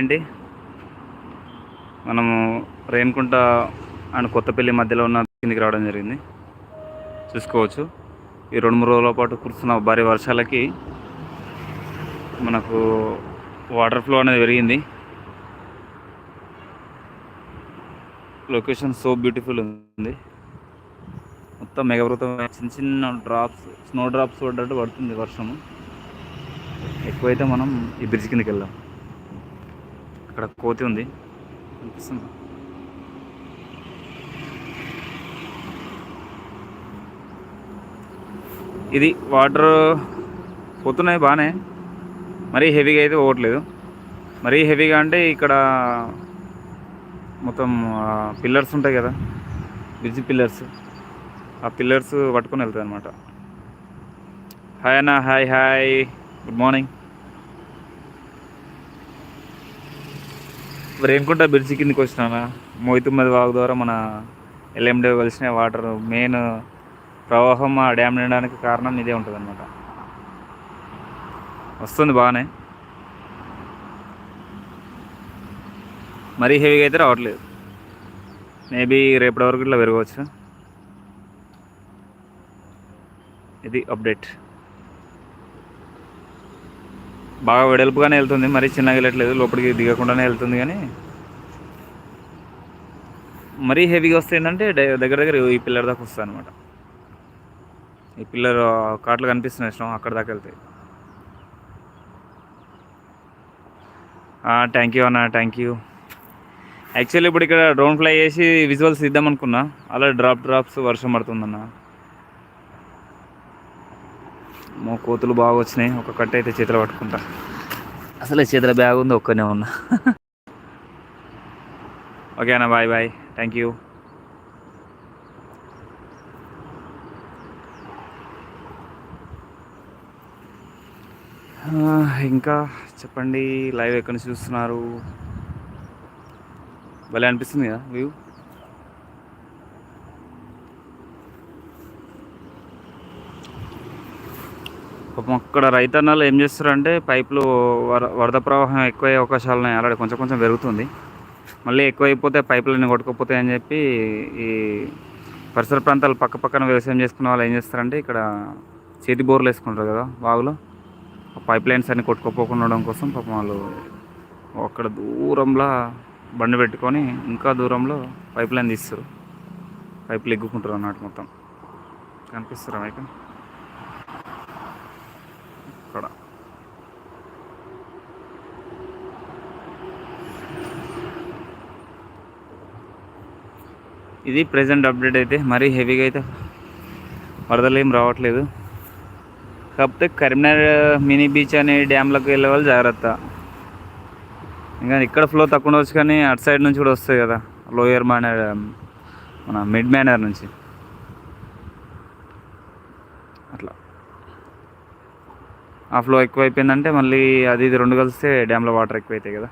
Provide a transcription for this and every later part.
ఏంటి? మనము రేణుకుంట అండ్ కొత్తపల్లి మధ్యలో ఉన్న కిందికి రావడం జరిగింది. చూసుకోవచ్చు. ఈ రెండు మూడు రోజుల పాటు కురుస్తున్న భారీ వర్షాలకి మనకు వాటర్ ఫ్లో అనేది పెరిగింది. లొకేషన్ సో బ్యూటిఫుల్ ఉంది. మొత్తం మెగవృతం చిన్న చిన్న డ్రాప్స్ స్నో డ్రాప్స్ పడ్డట్టు పడుతుంది వర్షము. ఎక్కువైతే మనం ఈ బ్రిడ్జ్ కిందకి వెళ్దాం. ఇక్కడ కోతి ఉంది. అనిపిస్తుంది ఇది వాటర్ పోతున్నాయి బాగానే. మరీ హెవీగా అయితే పోవట్లేదు. మరీ హెవీగా అంటే ఇక్కడ మొత్తం పిల్లర్స్ ఉంటాయి కదా. Bridge pillars. ఆ పిల్లర్స్ పట్టుకొని వెళ్తాయి అనమాట హాయ్ అన్న hi hi. Good morning. Renukunta bridge కిందకి వచ్చినా మోయితుమ్మది వాగు ద్వారా మన ఎల్ఎండి కలిసిన వాటర్ మెయిన్ ప్రవాహం ఆ డ్యామ్ నిండడానికి కారణం ఇదే ఉంటుంది అనమాట వస్తుంది బాగానే. మరీ హెవీగా అయితే రావట్లేదు. మేబీ రేపటి వరకు ఇట్లా పెరగవచ్చు. ఇది అప్డేట్ బాగా వెడల్పుగానే వెళ్తుంది మరీ చిన్నగా వెళ్ళట్లేదు లోపలికి దిగకుండానే వెళ్తుంది కానీ. మరీ హెవీగా వస్తే ఏంటంటే దగ్గర దగ్గర ఈ పిల్లర్ దాకా వస్తుంది అనమాట ఈ పిల్లర్ కాట్లు కనిపిస్తున్నాయి ఇష్టం అక్కడ దాకా వెళ్తాయి. థ్యాంక్ యూ అన్న థ్యాంక్ యూ యాక్చువల్లీ ఇప్పుడు ఇక్కడ డ్రోన్ ఫ్లై చేసి విజువల్స్ ఇద్దాం అనుకున్నా అలా డ్రాప్ డ్రాప్స్ వర్షం పడుతుందన్న. మో కోతులు బాగా వచ్చినాయి ఒక కట్ట అయితే చేతిలో పట్టుకుంటా. అసలే చేతిలో బ్యాగ్ ఉంది ఒక్కనే ఉన్నా. ఓకే అన్న బాయ్ బాయ్. థ్యాంక్ యూ ఇంకా చెప్పండి లైవ్ ఎక్కడి నుంచి చూస్తున్నారు? భలే అనిపిస్తుంది కదా వ్యూ. పాపం అక్కడ రైతన్నలు ఏం చేస్తారంటే పైపులు వర వరద ప్రవాహం ఎక్కువయ్యే అవకాశాలు ఉన్నాయి. ఆల్రెడీ కొంచెం కొంచెం పెరుగుతుంది. మళ్ళీ ఎక్కువైపోతే పైపులన్నీ కొట్టుకోపోతాయి అని చెప్పి ఈ పరిసర ప్రాంతాలు పక్క పక్కన వ్యవసాయం చేసుకున్న వాళ్ళు ఏం చేస్తారంటే ఇక్కడ చేతి బోర్లు వేసుకుంటారు కదా వాగులో. ఆ పైప్ లైన్స్ అన్ని కొట్టుకోపోకుండా ఉండడం కోసం పాపం వాళ్ళు అక్కడ దూరంలో బండి పెట్టుకొని ఇంకా దూరంలో పైప్ లైన్ తీస్తారు. పైపులు ఎగ్గుకుంటారు అన్నట్టు మొత్తం. కనిపిస్తారా మీకు? అక్కడ. ఇది ప్రజెంట్ అప్డేట్ అయితే మరీ హెవీగా అయితే వరదలు ఏం రావట్లేదు. కాకపోతే కరీంనగర్ మినీ బీచ్ అనే డ్యామ్లకు వెళ్ళే వాళ్ళు జాగ్రత్త. ఇంకా ఇక్కడ ఫ్లో తక్కువ ఉండవచ్చు కానీ అటు సైడ్ నుంచి కూడా వస్తాయి కదా లోయర్ మేనర్ మన మిడ్ మేనర్ నుంచి. అట్లా. ఆ ఫ్లో ఎక్కువ అయిపోయిందంటే మళ్ళీ అది ఇది రెండు కలిస్తే డ్యామ్లో వాటర్ ఎక్కువ అవుతాయి కదా.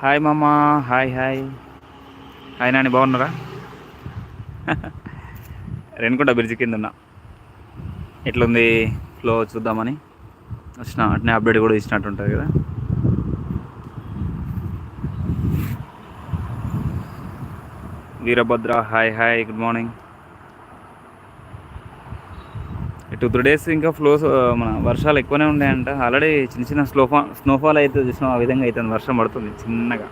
హాయ్ మామ. Hi hi hi Nani. బాగున్నారా? రేణుకుంట బ్రిడ్జ్ కింద ఉన్నా. ఎట్లుంది? ఫ్లో చూద్దామని. వచ్చిన అట్నే అప్డేట్ కూడా ఇచ్చినట్టు ఉంటుంది కదా. Veerabhadra hi hi good morning two three days ఇంకా ఫ్లోస్ uh, మన వర్షాలు ఎక్కువనే ఉన్నాయంట. ఆల్రెడీ చిన్న చిన్న స్నోఫా స్నోఫాల్ అయితే చూసిన ఆ విధంగా అవుతుంది వర్షం పడుతుంది చిన్నగా.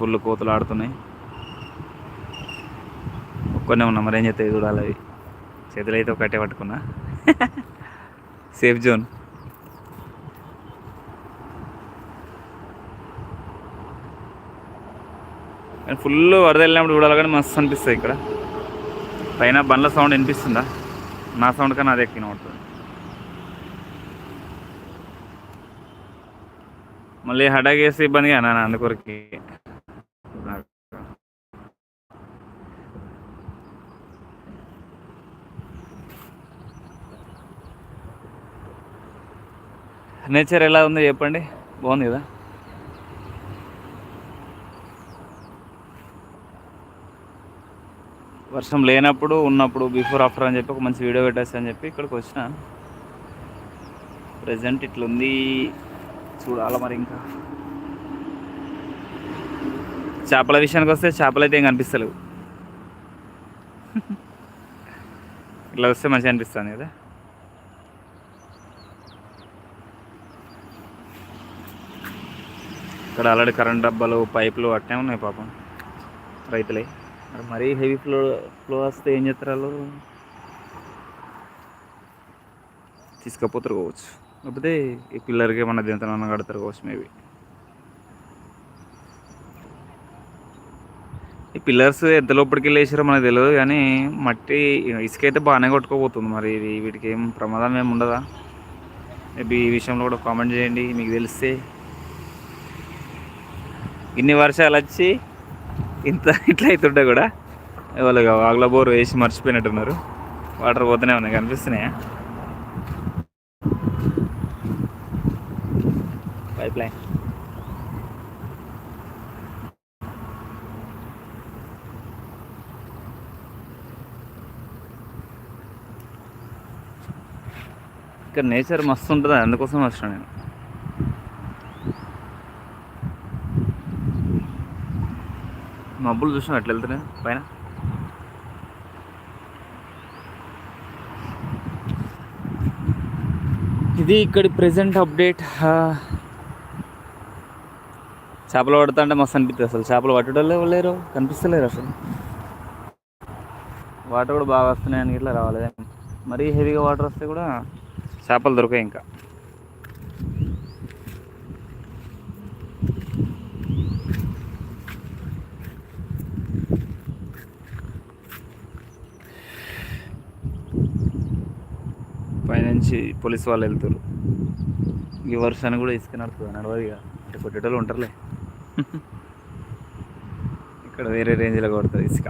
ఫుల్ కోతులు ఆడుతున్నాయి ఒక్కనే ఉన్నా మరేం చేస్తాయి చూడాలి అవి. చేతులు అయితే ఒకటే పట్టుకున్నా. సేఫ్ జోన్ కానీ ఫుల్ వరద వెళ్ళినప్పుడు చూడాలి కానీ మస్తు అనిపిస్తుంది ఇక్కడ. పైన బండ్ల సౌండ్ వినిపిస్తుందా? నా సౌండ్ కన్నా అదే ఎక్కిన ఉంటుంది మళ్ళీ హడాగేసి ఇబ్బందిగా నా అందుకొరికి. నేచర్ ఎలా ఉందో చెప్పండి. బాగుంది కదా? వర్షం లేనప్పుడు ఉన్నప్పుడు బిఫోర్ ఆఫ్టర్ అని చెప్పి ఒక మంచి వీడియో పెట్టేస్తా అని చెప్పి ఇక్కడికి వచ్చిన. ప్రజెంట్ ఇట్లుంది. చూడాలి మరి ఇంకా. చేపల విషయానికి వస్తే చేపలు అయితే ఏం కనిపిస్తలేవు. ఇట్లా వస్తే మంచిగా అనిపిస్తుంది కదా. ఇక్కడ ఆల్రెడీ కరెంట్ డబ్బాలు పైపులు అట్టే ఉన్నాయి పాపం. రైతులే. మరి మరీ హెవీ ఫ్లో ఫ్లో వస్తే ఏం చేస్తారు వాళ్ళు తీసుకపోతారు కావచ్చు. లేకపోతే ఈ పిల్లర్కి ఏమన్నా దింతనన్నా కడతారు కావచ్చు మేబీ ఈ పిల్లర్స్ ఎంత లోపలికి వెళ్ళేసారో మనకు తెలియదు కానీ మట్టి ఇసుక అయితే బాగానే కొట్టుకోబోతుంది మరి ఇది. వీటికి ఏం ప్రమాదం ఏమి ఉండదా? మేబీ ఈ విషయంలో కూడా కామెంట్ చేయండి మీకు తెలిస్తే. ఇన్ని వర్షాలు వచ్చి ఇంత ఇట్లా అవుతుంటే కూడా వాళ్ళు వాగుల బోర్ వేసి మర్చిపోయినట్టున్నారు. వాటర్ పోతూనే ఉన్నాయి కనిపిస్తున్నాయా? పైప్ లైన్ ఇక్కడ నేచర్ మస్తు ఉంటుంది అందుకోసం వచ్చిన నేను. మబ్బులు చూసినా అట్లా వెళ్తున్నాయి? పైన. ఇది ఇక్కడ ప్రజెంట్ అప్డేట్ చేపలు పడతా అంటే మస్తు అనిపిస్తుంది అసలు. చేపలు పట్టడం లేరు? కనిపిస్తలేరు అసలు. వాటర్ కూడా బాగా వస్తున్నాయని ఇట్లా రావాలి. మరీ హెవీగా వాటర్ వస్తే కూడా చేపలు దొరకాయి ఇంకా. నుంచి పోలీస్ వాళ్ళు వెళ్తారు ఈ వర్షాన్ని కూడా ఇసుక నడుతుంది నడవదు ఇక. అంటే కొట్టేటోళ్ళు ఉంటారులే. ఇక్కడ వేరే రేంజ్లో కొడుతుంది ఇసుక.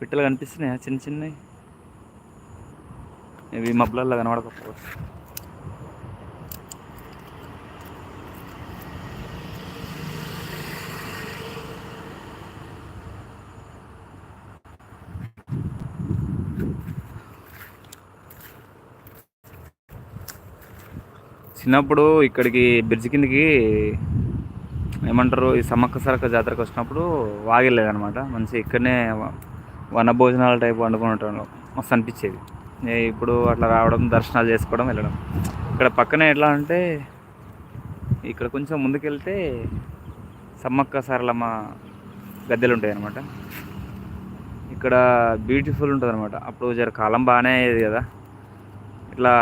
పిట్టలు కనిపిస్తున్నాయా? చిన్న చిన్నవి? ఇవి మబ్బులల్లో కనబడకపోవచ్చు. చిన్నప్పుడు ఇక్కడికి బ్రిడ్జ్ కిందకి ఏమంటారు ఈ సమ్మక్క సరక జాతరకు వచ్చినప్పుడు వాగిలేదనమాట మంచి ఇక్కడనే వన భోజనాల టైప్ వండుకునేటోళ్ళం మస్తు అనిపించేది. ఇప్పుడు అట్లా రావడం దర్శనాలు చేసుకోవడం వెళ్ళడం. ఇక్కడ పక్కనే ఎట్లా అంటే ఇక్కడ కొంచెం ముందుకెళ్తే సమ్మక్క సారలమ్మ గద్దెలు ఉంటాయి అనమాట ఇక్కడ బ్యూటిఫుల్ ఉంటుంది అనమాట అప్పుడు జర కాలం బాగానే అయ్యేది కదా. ఇట్లా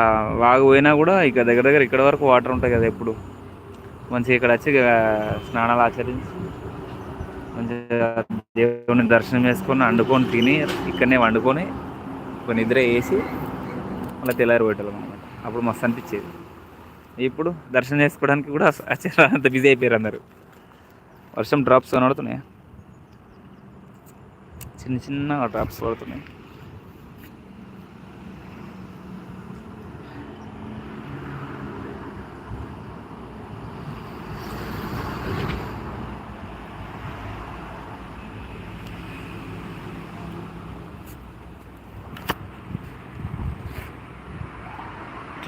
వాగు పోయినా కూడా ఇక దగ్గర దగ్గర ఇక్కడ వరకు వాటర్ ఉంటాయి కదా ఎప్పుడు. మంచిగా ఇక్కడ వచ్చి స్నానాలు ఆచరించి మంచిగా దేవుని దర్శనం చేసుకొని వండుకొని తిని ఇక్కడనే వండుకొని ఒక నిద్ర వేసి మళ్ళీ తెల్లారి పెట్టాలి అనమాట అప్పుడు మస్తు అనిపించేది. ఇప్పుడు దర్శనం చేసుకోవడానికి కూడా అంత బిజీ అయిపోయారు అందరు. వర్షం డ్రాప్స్ కనబడుతున్నాయా? చిన్న చిన్న డ్రాప్స్ పడుతున్నాయి.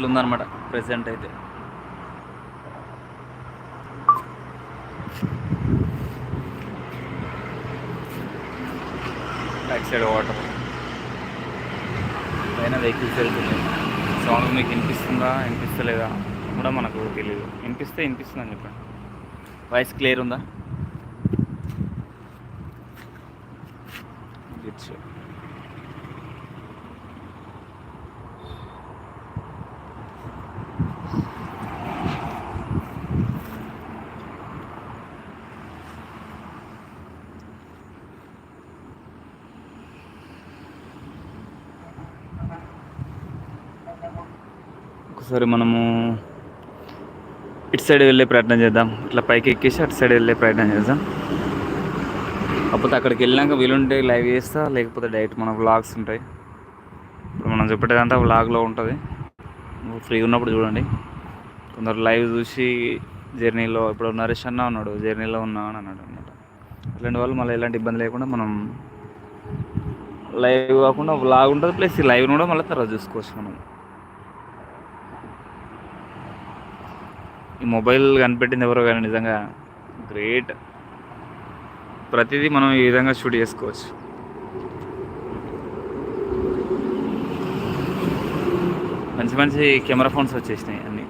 ఇట్లుందనమాట ప్రెసెంట్ అయితే. బ్యాక్ సైడ్ వాటర్ పైన వెహికల్స్ వెళ్తున్నాయి సౌండ్ మీకు వినిపిస్తుందా? వినిపిస్తలేదా? కూడా మనకు తెలియదు వినిపిస్తే వినిపిస్తుందని చెప్పండి. వాయిస్ క్లియర్ ఉందా? ఒకసారి మనము ఇటు సైడ్ వెళ్ళే ప్రయత్నం చేద్దాం. ఇట్లా పైకి ఎక్కేసి అటు సైడ్ వెళ్ళే ప్రయత్నం చేద్దాం. కాకపోతే అక్కడికి వెళ్ళాక వీలుంటే లైవ్ చేస్తా లేకపోతే డైరెక్ట్ మన వ్లాగ్స్ ఉంటాయి. ఇప్పుడు మనం చెప్పేదంతా వ్లాగ్లో ఉంటుంది. ఫ్రీ ఉన్నప్పుడు చూడండి. కొందరు లైవ్ చూసి జర్నీలో ఇప్పుడు నరేష్ అన్న ఉన్నాడు జర్నీలో ఉన్నా అని అన్నాడు అనమాట. అట్లాంటి వాళ్ళు మళ్ళీ ఎలాంటి ఇబ్బంది లేకుండా మనం లైవ్ కాకుండా వ్లాగ్ ఉంటుంది ప్లస్ ఈ లైవ్ కూడా మళ్ళీ తర్వాత చూసుకోవచ్చు మనం. ఈ మొబైల్ కనిపెట్టింది ఎవరో కానీ నిజంగా గ్రేట్. ప్రతిదీ మనం ఈ విధంగా షూట్ చేసుకోవచ్చు. మంచి మంచి కెమెరా ఫోన్స్ వచ్చేసినాయి అన్నీ.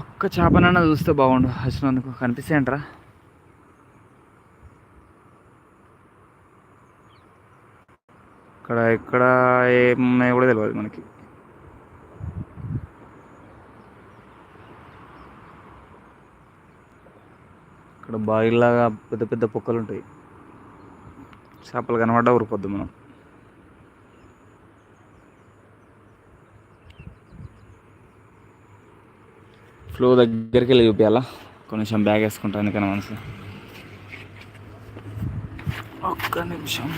ఒక్క చేపనన్నా చూస్తే బాగుండు. వచ్చినందుకు కనిపిస్తాయంటరా? ఇక్కడ ఎక్కడ ఏమున్నాయో కూడా తెలియదు మనకి. ఇక్కడ బావిలాగా పెద్ద పెద్ద పొక్కలు ఉంటాయి చేపలు కనబడ్డా ఊరిపోద్దు మనం. ఫ్లో దగ్గరికి వెళ్ళి చూపించాలా కొంచెం బ్యాగ్ వేసుకుంటా ఎందుకన్నా మనసు? ఒక్క నిమిషం.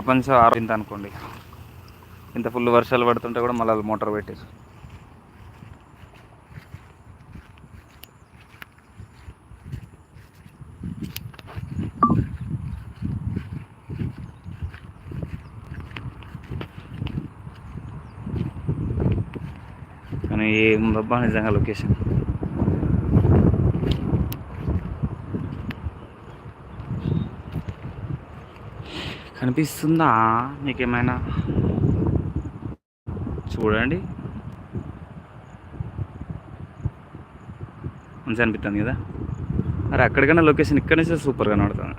ప్రపంచం ఆరింత అనుకోండి. ఇంత ఫుల్ వర్షాలు పడుతుంటే కూడా మళ్ళీ మోటార్ పెట్టేసి. కానీ ఏముందబ్బా నిజంగా లొకేషన్ కనిపిస్తుందా? మీకేమైనా చూడండి. మంచిగా అనిపిస్తుంది కదా? అరే అక్కడికన్నా లొకేషన్ ఇక్కడ నుంచి సూపర్గా కనబడుతుంది.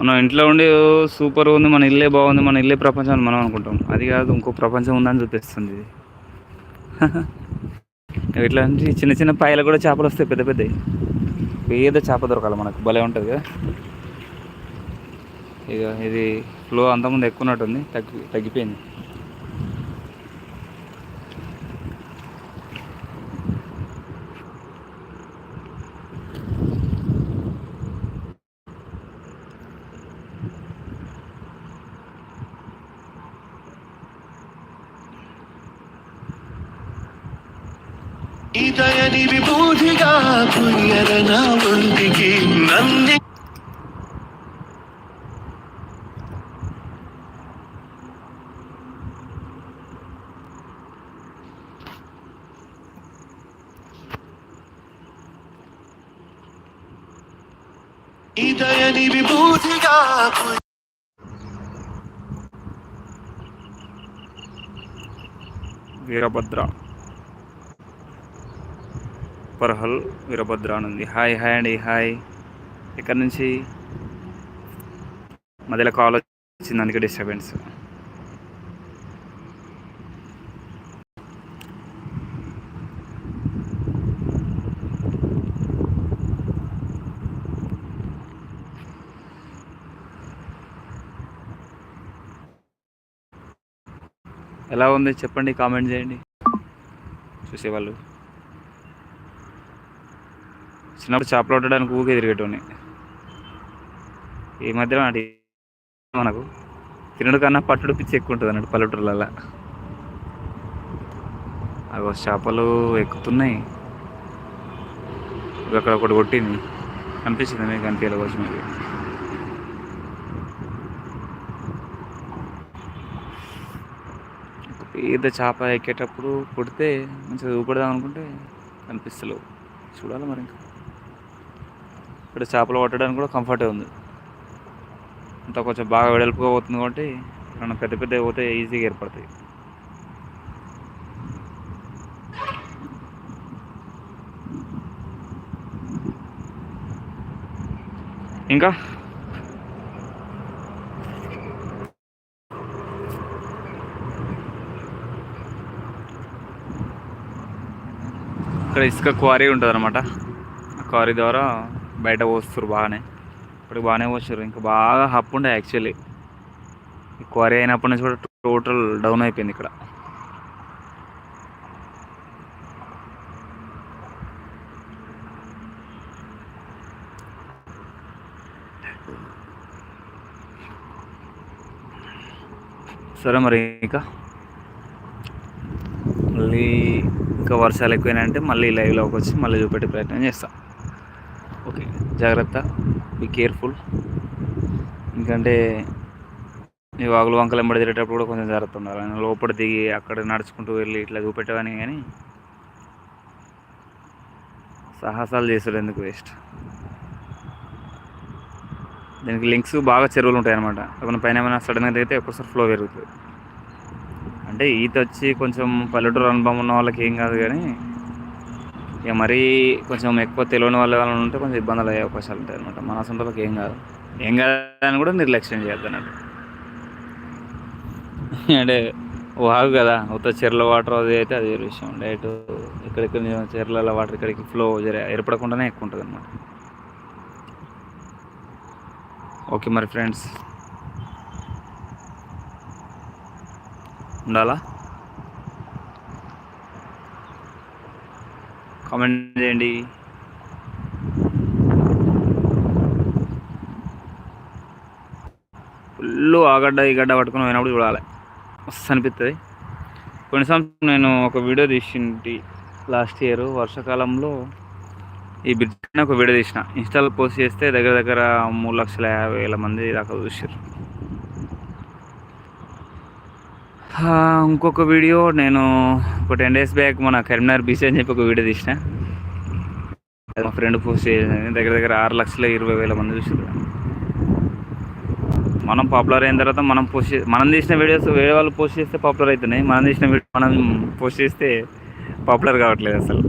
మనం ఇంట్లో ఉండి సూపర్ ఉంది మన ఇల్లే బాగుంది మన ఇల్లే ప్రపంచం అని మనం అనుకుంటాం. అది కాదు ఇంకో ప్రపంచం ఉందని చూపిస్తుంది. ఇది ఇట్లా చిన్న చిన్న పాయలు కూడా చేపలు వస్తాయి పెద్ద పెద్దవి. పేద చేప దొరకాలి మనకు. భలే ఉంటుంది కదా. ఇక ఇది ఫ్లో అంతకుముందు ఎక్కువన్నట్టుంది తగ్గి తగ్గిపోయింది. ఈతయని విభూ ಹುಯ್ಯರನ ಒಂದಿಗೆ ನಂದಿ ಇದಯನಿ ವಿಭೂತಿಗ ವೀರಭದ್ರ పర్హల్ వీరభద్ర అని ఉంది హాయ్ హాయ్ అండి హాయ్. ఎక్కడి నుంచి? మధ్యలో కాల్ వచ్చింది అందుకే డిస్టర్బెన్స్. ఎలా ఉంది? చెప్పండి కామెంట్ చేయండి. చూసేవాళ్ళు. చిన్నప్పుడు చేపలు పట్టడానికి ఊకే తిరిగేటోని ఈ మధ్యలో నాటి మనకు తినడు కన్నా పట్టుడు పిచ్చి ఎక్కువ ఉంటుంది అన్నట్టు పల్లెటూర్లలో అగో చేపలు ఎక్కుతున్నాయి. అక్కడ ఒకటి కొట్టింది. కనిపించింది మీకు? కనిపించాలి వచ్చి మీకు. పెద్ద చేప ఎక్కేటప్పుడు కొడితే మంచిగా ఊపడదాం అనుకుంటే కనిపిస్తలేవు. చూడాలి మరి ఇంకా. ఇక్కడ చేపలు పట్టడానికి కూడా కంఫర్టే ఉంది. అంతా కొంచెం బాగా వెడల్పుగా పోతుంది కాబట్టి మనం పెద్ద పెద్ద పోతే ఈజీగా ఏర్పడతాయి. ఇంకా? ఇక్కడ ఇసుక క్వారీ ఉంటుంది అనమాట క్వారీ ద్వారా బయట పోస్తారు బాగానే. ఇప్పుడు బాగానే పోసారు ఇంకా బాగా హప్ ఉండే యాక్చువల్లీ. క్వారీ అయినప్పటి నుంచి కూడా టోటల్ డౌన్ అయిపోయింది ఇక్కడ. సరే మరి ఇంకా. మళ్ళీ ఇంకా వర్షాలు ఎక్కువైనాయంటే మళ్ళీ లైవ్లోకి వచ్చి మళ్ళీ చూపెట్టే ప్రయత్నం చేస్తాను ఓకే జాగ్రత్త. బీ కేర్ఫుల్ ఎందుకంటే ఈ వాగులు వంకలు ఎంబడి తిరిగేటప్పుడు కూడా కొంచెం జాగ్రత్త ఉండాలి. లోపల దిగి అక్కడ నడుచుకుంటూ వెళ్ళి ఇట్లా చూపెట్టేవాని కానీ సాహసాలు చేసాడు ఎందుకు వేస్ట్ దీనికి లింక్స్ బాగా చెరువులు ఉంటాయి అనమాట ఏమైనా పైన ఏమైనా సడన్గా దిగితే ఒక్కసారి ఫ్లో పెరుగుతుంది. అంటే ఈత వచ్చి కొంచెం పల్లెటూరు అనుభవం ఉన్న వాళ్ళకి ఏం కాదు కానీ ఇక మరీ కొంచెం ఎక్కువ తెలియని వాళ్ళ ఎవరైనా ఉంటే కొంచెం ఇబ్బందులు అయ్యే అవకాశాలు ఉంటాయి అనమాట మన సొంతలకు ఏం కాదు. ఏం కాదని కూడా నిర్లక్ష్యం చేయొద్దు అన్నట్టు. అంటే వాగు కదా ఉత్త చెర్ల వాటర్ అది అయితే అది వేరే విషయం. డైరెక్ట్ ఇక్కడిక్కడ చెర్ల వాటర్ ఇక్కడికి ఫ్లో ఏర్పడకుండానే ఎక్కువ ఉంటుంది అనమాట ఓకే మరి ఫ్రెండ్స్ ఉండాలా? కామెంట్ చేయండి. ఫుల్ ఆగడ్డ ఈ గడ్డ పట్టుకుని పోయినప్పుడు చూడాలి. మస్తు అనిపిస్తుంది కొన్ని నేను ఒక వీడియో తీసింటి లాస్ట్ ఇయర్ వర్షాకాలంలో ఈ బ్రిడ్జ్ ఒక వీడియో తీసిన. ఇన్స్టాలో పోస్ట్ చేస్తే దగ్గర దగ్గర మూడు లక్షల యాభై వేల మంది దాకా చూసారు ఇంకొక వీడియో. నేను ఒక టెన్ డేస్ బ్యాక్ మన కరీంనగర్ బీచ్ అని చెప్పి ఒక వీడియో తీసిన. మా ఫ్రెండ్ పోస్ట్ చేసింది. దగ్గర దగ్గర ఆరు లక్షల ఇరవై వేల మంది చూసారు మనం పాపులర్ అయిన తర్వాత మనం పోస్ట్ మనం తీసిన వీడియోస్ వేరే వాళ్ళు పోస్ట్ చేస్తే పాపులర్ అవుతున్నాయి మనం తీసిన వీడియో మనం పోస్ట్ చేస్తే పాపులర్ కావట్లేదు అసలు.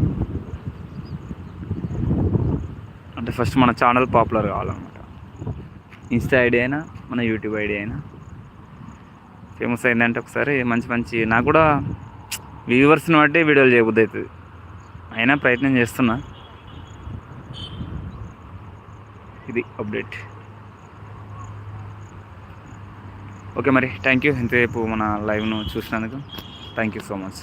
అంటే ఫస్ట్ మన ఛానల్ పాపులర్ కావాలన్నమాట. ఇన్స్టా ఐడి అయినా మన యూట్యూబ్ ఐడి అయినా. ఫేమస్ అయిందంటే ఒకసారి మంచి మంచి నాకు కూడా వ్యూవర్స్ని బట్టి వీడియోలు చేయబుద్ది అవుతుంది. అయినా ప్రయత్నం చేస్తున్నా. ఇది అప్డేట్. ఓకే మరి థ్యాంక్ యూ. ఇంతసేపు మన లైవ్ను చూసినందుకు థ్యాంక్ యూ సో మచ్.